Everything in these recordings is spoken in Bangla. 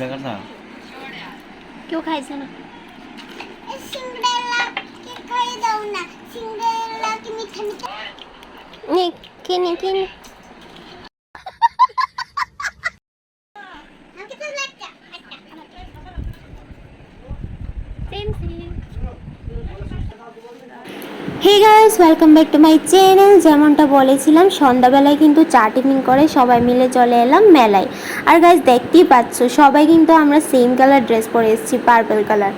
দেখা না কেউ খাইছে না সিঙ্গড়ালাকে খাই দাও না সিঙ্গড়ালাকে মিঠা মিঠা নে কিনে কিনে আমাকে তো লাগছে hey guys welcome back to my channel যেমনটা বলেছিলাম, সন্ধ্যাবেলায় কিন্তু চা টিফিন করে সবাই মিলে চলে এলাম মেলায়। আর গাইস দেখতেই পাচ্ছ, সবাই কিন্তু আমরা সেম কালার ড্রেস পরে এসেছি পার্পল কালার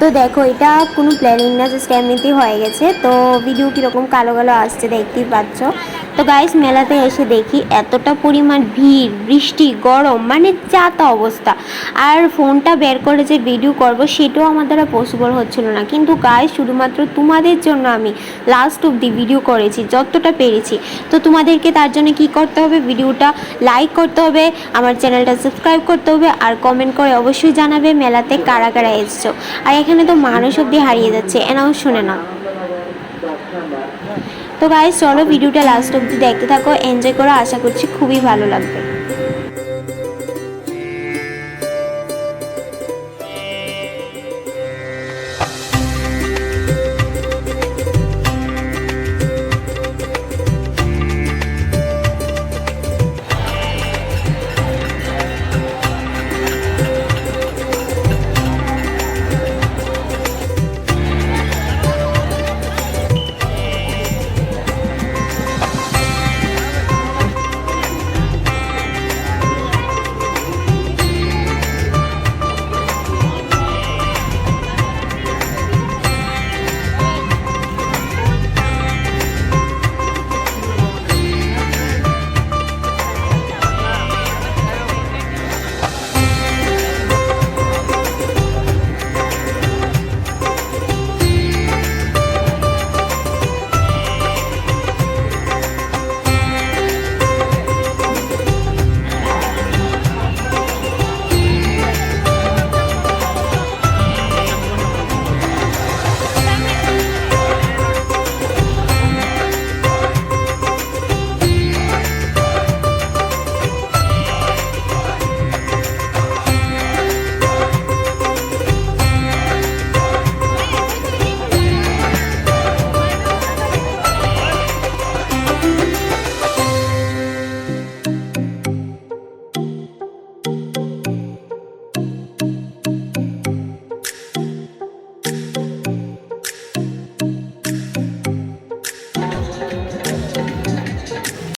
তো দেখো, এটা কোনো প্ল্যানিং না জাস্ট এমনিতেই হয়ে গেছে। তো ভিডিও কীরকম কালো কালো আসছে দেখতেই পাচ্ছ। তো গাইস মেলাতে এসে দেখি এতটা পরিমাণ ভিড়, বৃষ্টি, গরম মানে চাতা অবস্থা। আর ফোনটা বের করে যে ভিডিও করব, সেটাও আমার দ্বারা পসিবল হচ্ছিল না। কিন্তু গাইস শুধুমাত্র তোমাদের জন্য আমি লাস্ট অবধি ভিডিও করেছি, যতটা পেরেছি। তো তোমাদেরকে তার জন্য কি করতে হবে? ভিডিওটা লাইক করতে হবে, আমার চ্যানেলটা সাবস্ক্রাইব করতে হবে, আর কমেন্ট করে অবশ্যই জানাবে মেলাতে কারা কারা এসছো। আর এখানে তো মানুষ অবধি হারিয়ে যাচ্ছে, এনাও শুনে না। তো ভাই, চলো ভিডিওটা লাস্ট অব্দি দেখতে থাকো এনজয় করো, আশা করছি খুবই ভালো লাগবে।